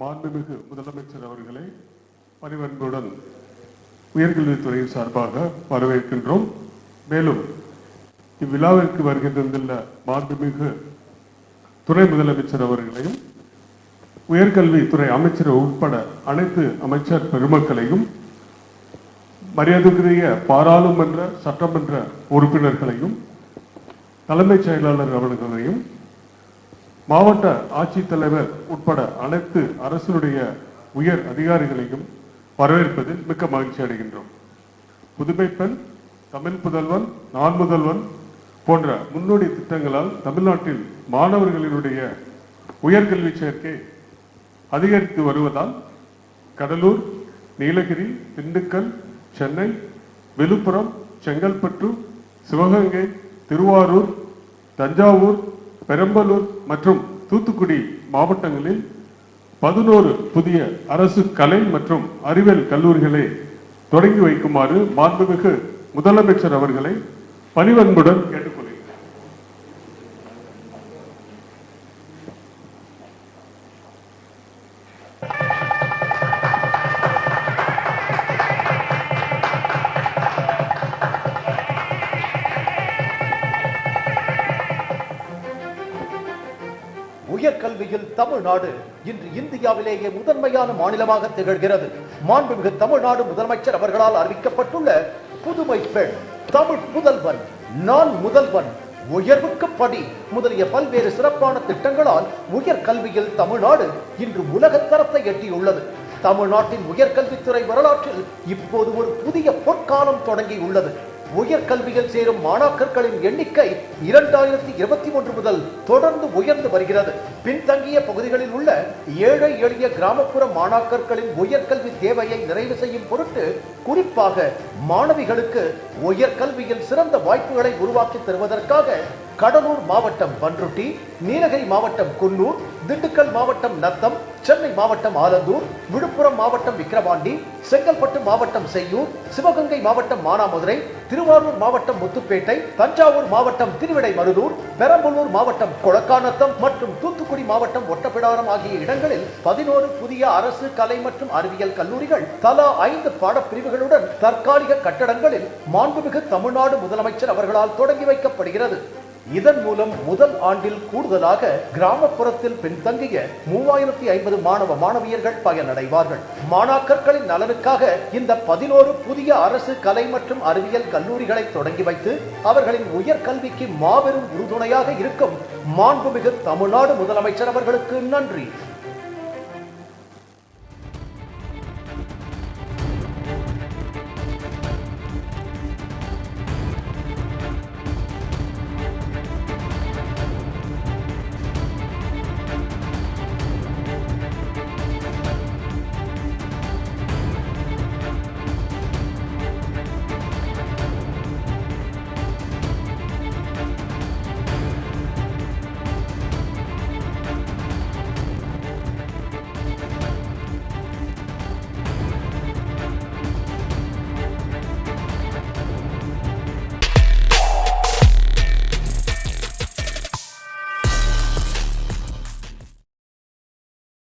மாண்புமிகு முதலமைச்சர் அவர்களை பணிவன்புடன் உயர்கல்வித்துறையின் சார்பாக வரவேற்கின்றோம். மேலும் இவ்விழாவிற்கு வருகின்றிருந்துள்ள மாண்புமிகு துணை முதலமைச்சர் அவர்களையும் உயர்கல்வித்துறை அமைச்சர் உட்பட அனைத்து அமைச்சர் பெருமக்களையும் மரியாதைக்குரிய பாராளுமன்ற சட்டமன்ற உறுப்பினர்களையும் தலைமைச் செயலாளர் அவர்களையும் மாவட்ட ஆட்சித்தலைவர் உட்பட அனைத்து அரசினுடைய உயர் அதிகாரிகளையும் வரவேற்பதில் மிக்க மகிழ்ச்சி அடைகின்றோம். புதுமை பெண் தமிழ் புதல்வன் நான் முதல்வன் போன்ற முன்னோடி திட்டங்களால் தமிழ்நாட்டில் மாணவர்களினுடைய உயர்கல்வி சேர்க்கை அதிகரித்து வருவதால் கடலூர் நீலகிரி திண்டுக்கல் சென்னை விழுப்புரம் செங்கல்பட்டு சிவகங்கை திருவாரூர் தஞ்சாவூர் பெரம்பலூர் மற்றும் தூத்துக்குடி மாவட்டங்களில் பதினோரு புதிய அரசு கலை மற்றும் அறிவியல் கல்லூரிகளை தொடங்கி வைக்குமாறு மாண்புமிகு முதலமைச்சர் அவர்களை பணிவன்புடன் கேட்டுக்கொள்கிறேன் உயர்கல்வியில் தமிழ்நாடு இன்று இந்தியாவிலேயே முதன்மையான மாநிலமாக திகழ்கிறது. மாண்புமிகு தமிழ்நாடு முதலமைச்சர் அவர்களால் அறிவிக்கப்பட்டுள்ள புதுமை பெண் தமிழ் முதல்வன் நான் முதல்வன் உயர்வுக்கு படி முதலிய பல்வேறு சிறப்பான திட்டங்களால் உயர்கல்வியில் தமிழ்நாடு இன்று உலகத்தரத்தை எட்டியுள்ளது. தமிழ்நாட்டின் உயர்கல்வித்துறை வரலாற்றில் இப்போது ஒரு புதிய பொற்காலம் தொடங்கியுள்ளது. உயர்கல்வியில் சேரும் மாணாக்கர்களின் எண்ணிக்கை இரண்டாயிரத்தி இருபத்தி ஒன்று முதல் தொடர்ந்து உயர்ந்து வருகிறது. பின்தங்கிய பகுதிகளில் உள்ள ஏழை எளிய கிராமப்புற மாணாக்கர்களின் உயர்கல்வி தேவையை நிறைவு செய்யும் பொருட்டு குறிப்பாக மாணவிகளுக்கு உயர்கல்வியில் சிறந்த வாய்ப்புகளை உருவாக்கி தருவதற்காக கடலூர் மாவட்டம் பன்ருட்டி நீலகிரி மாவட்டம் குன்னூர் திண்டுக்கல் மாவட்டம் நத்தம் சென்னை மாவட்டம் ஆலந்தூர் விழுப்புரம் மாவட்டம் விக்கிரவாண்டி செங்கல்பட்டு மாவட்டம் செய்யூர் சிவகங்கை மாவட்டம் மானாமதுரை திரு திருவாரூர் மாவட்டம் முத்துப்பேட்டை தஞ்சாவூர் மாவட்டம் திருவிடைமருதூர் பெரம்பலூர் மாவட்டம் கொளக்காநத்தம் மற்றும் தூத்துக்குடி மாவட்டம் ஒட்டப்பிடாரம் ஆகிய இடங்களில் பதினோரு புதிய அரசு கலை மற்றும் அறிவியல் கல்லூரிகள் தலா ஐந்து பாடப்பிரிவுகளுடன் தற்காலிக கட்டடங்களில் மாண்புமிகு தமிழ்நாடு முதலமைச்சர் அவர்களால் தொடங்கி வைக்கப்படுகிறது. இதன் மூலம் முதல் ஆண்டில் கூடுதலாக கிராமப்புறத்தில் பின்தங்கிய மூவாயிரத்தி ஐம்பது மாணவ மாணவியர்கள் பயனடைவார்கள். மாணாக்கர்களின் நலனுக்காக இந்த பதினோரு புதிய அரசு கலை மற்றும் அறிவியல் கல்லூரிகளை தொடங்கி வைத்து அவர்களின் உயர்கல்விக்கு மாபெரும் உறுதுணையாக இருக்கும் மாண்புமிகு தமிழ்நாடு முதலமைச்சர் அவர்களுக்கு நன்றி.